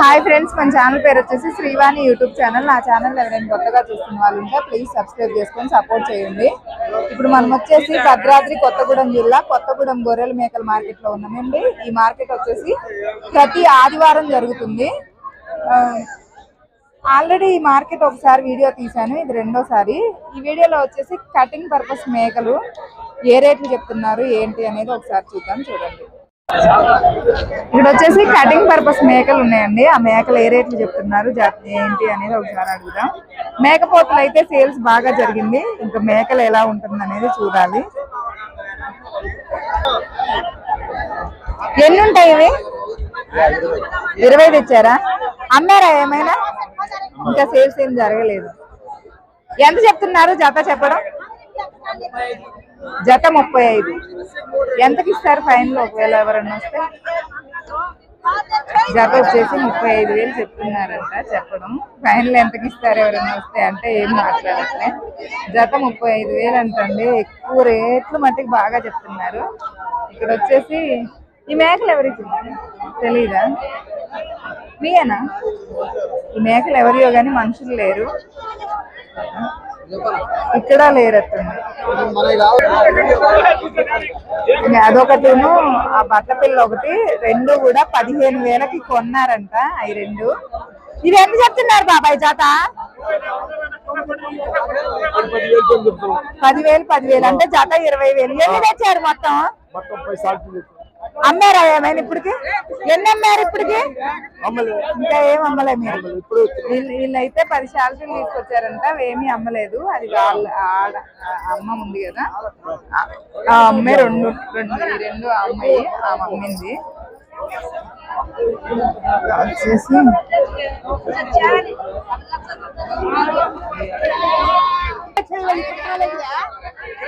Hi friends మన channel పేరు వచ్చేసి శ్రీవాణి యూట్యూబ్ ఛానల్. నా ఛానల్ ఎవరైనా కొత్తగా చూస్తున్న వాళ్ళు ఉంటే ప్లీజ్ సబ్స్క్రైబ్ చేసుకొని సపోర్ట్ చేయండి. ఇప్పుడు మనం వచ్చేసి భద్రాద్రి కొత్తగూడెం జిల్లా కొత్తగూడెం గొర్రెల మేకల మార్కెట్లో ఉన్నామండి. ఈ మార్కెట్ వచ్చేసి ప్రతి ఆదివారం జరుగుతుంది. ఆల్రెడీ ఈ మార్కెట్ ఒకసారి వీడియో తీశాను ఇది రెండోసారి. ఈ వీడియోలో వచ్చేసి కటింగ్ పర్పస్ మేకలు ఏ రేట్లు చెప్తున్నారు ఏంటి అనేది ఒకసారి చూద్దాం చూడండి. ఇక్కడ వచ్చేసి కటింగ్ పర్పస్ మేకలు ఉన్నాయండి. ఆ మేకలు ఏ రేట్లు చెప్తున్నారు? ఏంటి అనేది ఒకసారి అడుగుదాం. మేకపోతులు అయితే సేల్స్ బాగా జరిగింది. ఇంకా మేకలు ఎలా ఉంటుంది అనేది చూడాలి. ఎన్ని ఉంటాయి ఇవి? ఇరవై తెచ్చారా? అమ్మారా ఏమైనా? ఇంకా సేల్స్ ఏం జరగలేదు. ఎంత చెప్తున్నారు? జత చెప్పడం? జత ముప్పై ఐదు. ఎంతకి ఇస్తారు ఫైన్ ఒకవేళ ఎవరన్నా వస్తే? జత వచ్చేసి ముప్పై ఐదు వేలు చెప్తున్నారంట చెప్పడం. ఫైనల్ ఎంతకి ఇస్తారు ఎవరైనా వస్తే అంటే ఏం మాట్లాడట్లే. జత ముప్పై ఐదు వేలు అంటండి. ఎక్కువ రేట్లు మట్టికి బాగా చెప్తున్నారు. ఇక్కడ వచ్చేసి ఈ మేకలు ఎవరికి? తెలీదా? మీయేనా? ఈ మేకలు ఎవరియో కానీ మనుషులు లేరు. ఇక్కడ లేరట్టండి అదొకటిను ఆ బట్ట పిల్ల ఒకటి రెండు కూడా పదిహేను వేలకి కొన్నారంట అవి రెండు. ఇవి ఎంత చెప్తున్నారు బాబాయ్ జాత? పదివేలు పదివేలు. అంటే జత ఇరవై వేలు. ఎన్ని తెచ్చారు మొత్తం? అమ్మారా ఏమైనా ఇప్పటికి? ఎన్ని అమ్మారు ఇప్పటికి? ఇంకా ఏం అమ్మలే మీరు? వీళ్ళు వీళ్ళైతే పది శాలరీలు తీసుకొచ్చారంట ఏమీ అమ్మలేదు. అది వాళ్ళ అమ్మ ఉంది కదా. ఆ- అమ్మాయి రెండు రెండు రెండు ఆ అమ్మాయి ఆ అమ్మింది వచ్చేసి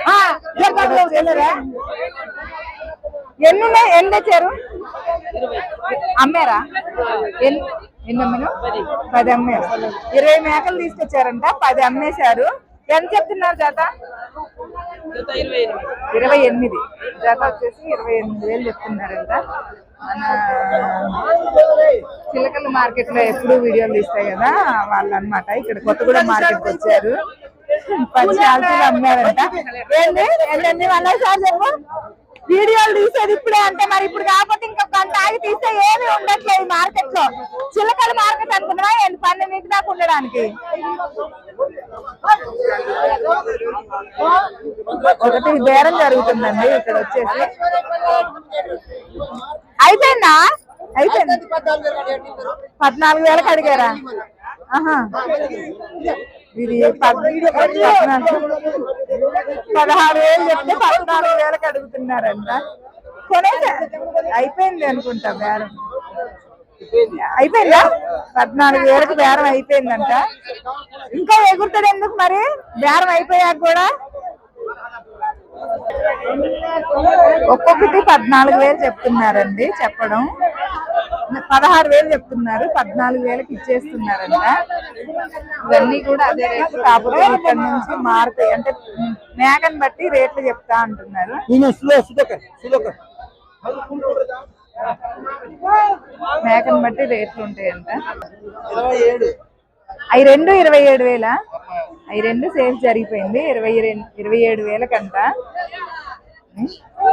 ఆ, ఎన్ని ఉన్నాయి ఎన్ని తెచ్చారు? అమ్మారా? ఎన్ని ఎన్ని పది అమ్మారు ఇరవై మేకలు తీసుకొచ్చారంట పది అమ్మేశారు. ఎంత చెప్తున్నారు జాత? ఇరవై ఎనిమిది. జాత వచ్చేసి ఇరవై ఎనిమిది వేలు చెప్తున్నారంట. మన చిలకల మార్కెట్లో ఎప్పుడు వీడియోలు తీస్తాయి కదా వాళ్ళు అనమాట ఇక్కడ కొత్తగూడెం మార్కెట్ వచ్చారు. పది శాలరీలు అమ్మారంట ఏంది? ఏంటండి సార్ చెప్పు. వీడియోలు తీసేది ఇప్పుడే అంటే మరి ఇప్పుడు కాకపోతే ఇంకా గంట ఆగి తీస్తే ఏమీ ఉండట్లేదు మార్కెట్లో. చిలకల మార్కెట్ అనుకున్నా ఏంటి పన్నెండింటి దాకా ఉండడానికి. ఒకటి బేరం జరుగుతుందండి ఇక్కడ వచ్చేసి. అయిపోయిందా? అయిపోయింది. పద్నాలుగు వేలకు అడిగారా? ఆహా. ఇది పద్నాలుగు పదహారు వేలు చెప్తే పద్నాలుగు వేలకు అడుగుతున్నారంట. కొనేసా? అయిపోయింది అనుకుంటా బేరం. అయిపోయిందా? పద్నాలుగు వేలకు బేరం అయిపోయిందంట. ఇంకా ఎగురుతాడు ఎందుకు మరి? బేరం అయిపోయాక కూడా? ఒక్కొక్కటి పద్నాలుగు వేలు చెప్తున్నారండి చెప్పడం. పదహారు వేలు చెప్తున్నారు. పద్నాలుగు వేలకు ఇచ్చేస్తున్నారంట. ఇవన్నీ కూడా అదే రేట్లు కాకపోతే ఇక్కడ నుంచి మారుతాయి. అంటే మేకని బట్టి రేట్లు చెప్తా అంటున్నారు. మేకని బట్టి రేట్లు ఉంటాయంట. అవి రెండు ఇరవై ఏడు వేల. అవి రెండు సేల్స్ జరిగిపోయింది. ఇరవై రెండు ఇరవై ఏడు వేలకంట.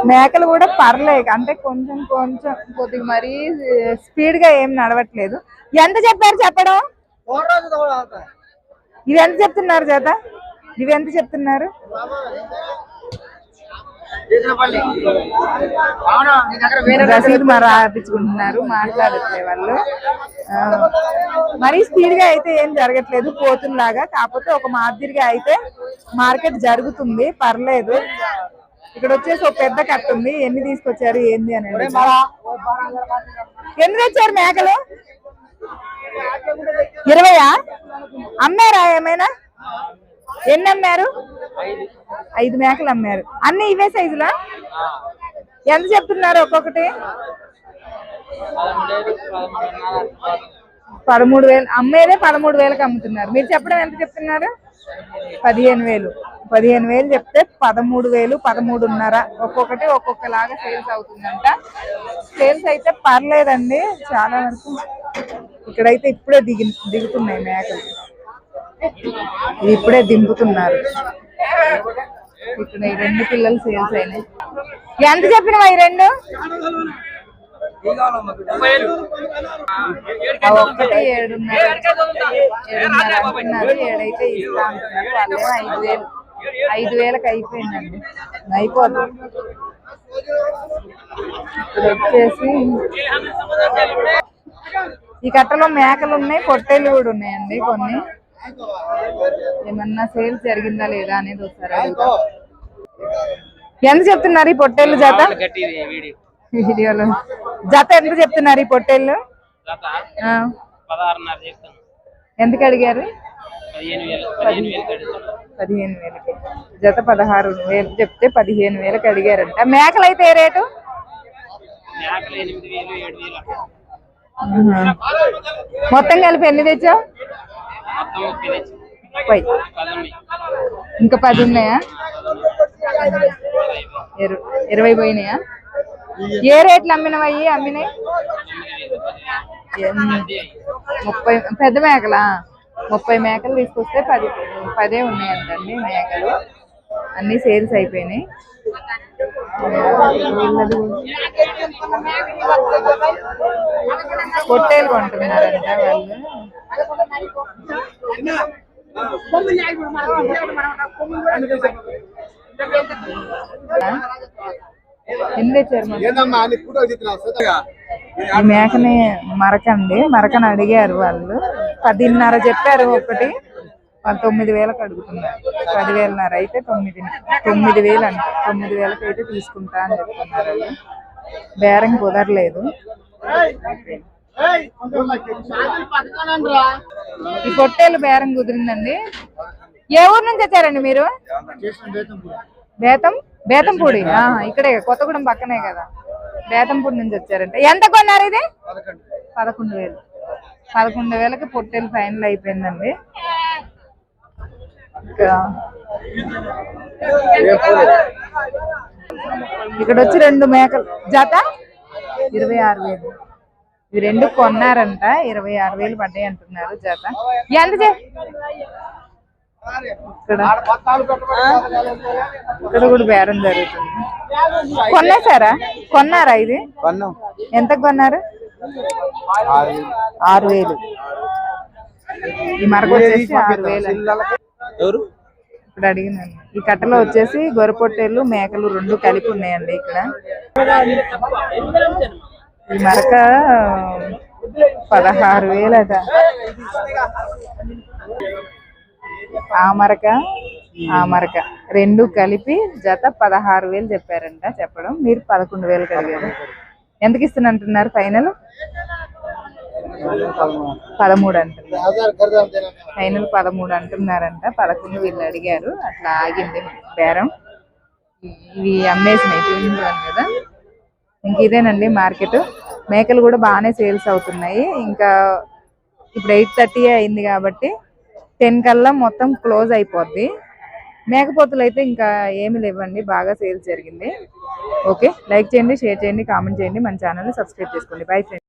మేకలు కూడా పర్లేదు అంటే కొంచెం కొంచెం కొద్దిగా మరీ స్పీడ్గా ఏం నడవట్లేదు. ఎంత చెప్పారు చెప్పడం? ఇవి ఎంత చెప్తున్నారు చేత? ఇవి ఎంత చెప్తున్నారు? రసీదు మరి రాపించుకుంటున్నారు మాట్లాడట్లే వాళ్ళు. మరీ స్పీడ్గా అయితే ఏం జరగట్లేదు పోతుల్లాగా కాకపోతే ఒక మాదిరిగా అయితే మార్కెట్ జరుగుతుంది పర్లేదు. ఇక్కడ వచ్చేసి ఒక పెద్ద కట్ట ఉంది ఎన్ని తీసుకొచ్చారు ఏంది అనేది ఎన్ని తెచ్చారు మేకలు? ఇరవయా? అమ్మారా ఏమైనా? ఎన్ని అమ్మారు? ఐదు మేకలు అమ్మారు. అన్ని ఇవే సైజులా? ఎంత చెప్తున్నారు ఒక్కొక్కటి? పదమూడు వేలు. అమ్మేదే పదమూడు వేలకు అమ్ముతున్నారు. మీరు చెప్పడం ఎంత చెప్తున్నారు? పదిహేను వేలు. పదిహేను వేలు చెప్తే పదమూడు వేలు పదమూడున్నర. ఒక్కొక్కటి ఒక్కొక్కలాగా సేల్స్ అవుతుందంట. సేల్స్ అయితే పర్లేదండి. చాలా వరకు ఇక్కడైతే ఇప్పుడే దిగి దిగుతున్నాయి మేకలు. ఇప్పుడే దింపుతున్నారు. ఇక్కడ ఈ రెండు పిల్లలు సేల్స్ అయినాయి. ఎంత చెప్పినవా ఈ రెండు? ఒక్కటి ఏడున్నర. ఏడున్నర అంటున్నారు. ఏడైతే ఇస్తా అంటున్నారు. వాళ్ళేమో ఐదు వేలు. ఐదు వేలకు అయిపోయిందండి. అయిపోదు. ఇక్కడ వచ్చేసి ఈ కట్టలో మేకలు ఉన్నాయి పొట్టేలు కూడా ఉన్నాయండి కొన్ని. ఏమన్నా సేల్స్ జరిగిందా లేదా అనేది ఒకసారి. ఎంత చెప్తున్నారు ఈ పొట్టేళ్ళు జత? వీడియోలో. జత ఎంత చెప్తున్నారు ఈ పొట్టేళ్ళు? ఎంతకు అడిగారు? పదిహేను వేలకి. జత పదహారు వేలు చెప్తే పదిహేను వేలకు అడిగారంట. మేకలు అయితే ఏ రేటు. మొత్తం కలిపి ఎన్ని తెచ్చావు? పై. ఇంకా పది ఉన్నాయా? ఇరు- ఇరవై పోయినాయా? ఏ రేట్లు అమ్మినవయ్యి అమ్మినాయి? ముప్పై పెద్ద మేకలా? ముప్పై మేకలు తీసుకొస్తే పది పదే ఉన్నాయంటండి మేకలు. అన్ని సేల్స్ అయిపోయినాయి. పొట్టేలు కొంటున్నారంట వాళ్ళు. ఆ? మేకని మరకండి. మరకని అడిగారు వాళ్ళు. పదిన్నర చెప్పారు ఒకటి. వాళ్ళు తొమ్మిది వేలకు అడుగుతున్నారు. పదివేలన్నర అయితే తొమ్మిది తొమ్మిది వేలు అంట. తొమ్మిది వేలకు అయితే తీసుకుంటా అని చెప్తున్నారు బేరం కుదరలేదు. ఈ పొట్టేలు బేరం కుదిరిందండి. ఏ ఊరు నుంచి వచ్చారండి మీరు? బేతం బేతంపూడి ఆ, ఇక్కడే కొత్తగూడెం పక్కనే కదా. బేతంపూడి నుంచి వచ్చారంట. ఎంత కొన్నారు ఇది? పదకొండు. వేలు. పదకొండు వేలకి పొట్టేలు ఫైనల్ అయిపోయిందండి. ఇంకా ఇక్కడ వచ్చి రెండు మేకలు. జత? ఇరవై ఆరు వేలు. ఇవి రెండు కొన్నారంట. ఇరవై ఆరు వేలు పడ్డాయి అంటున్నారు జత. ఎంత ఇక్కడ. ఇక్కడ కూడా బేరం జరుగుతుంది. కొనేసారా కొన్నారా ఇది? ఎంత కొన్నారు? ఆరు వేలు. ఈ మరక వచ్చేసి ఆరు వేలు. ఇప్పుడు అడిగినాను ఈ కట్టలో వచ్చేసి గొర్రెపొట్టేలు మేకలు రెండు కలిపి ఉన్నాయండి ఇక్కడ. ఈ మరక పదహారు వేలట. ఆ మరక ఆ మరక. రెండు కలిపి జత పదహారు వేలు చెప్పారంట చెప్పడం. మీరు పదకొండు వేలు కలిగారు. ఎందుకు ఇస్తున్నంటున్నారు ఫైనల్? పదమూడు అంటున్నారు. ఫైనల్ పదమూడు అంటున్నారంట. పదకొండు వీళ్ళు అడిగారు. అట్లా ఆగింది బేరం. ఇవి అమ్మేసినాయి చూపించాను కదా. ఇంక ఇదేనండి మార్కెట్. మేకలు కూడా బాగానే సేల్స్ అవుతున్నాయి. ఇంకా ఇప్పుడు ఎయిట్ థర్టీ అయింది కాబట్టి టెన్ కల్లా మొత్తం క్లోజ్ అయిపోద్ది. మేకపోతులు అయితే ఇంకా ఏమి లేవండి బాగా సేల్స్ జరిగింది. ఓకే లైక్ చేయండి షేర్ చేయండి కామెంట్ చేయండి. మన ఛానల్ని సబ్స్క్రైబ్ చేసుకోండి. Bye friends.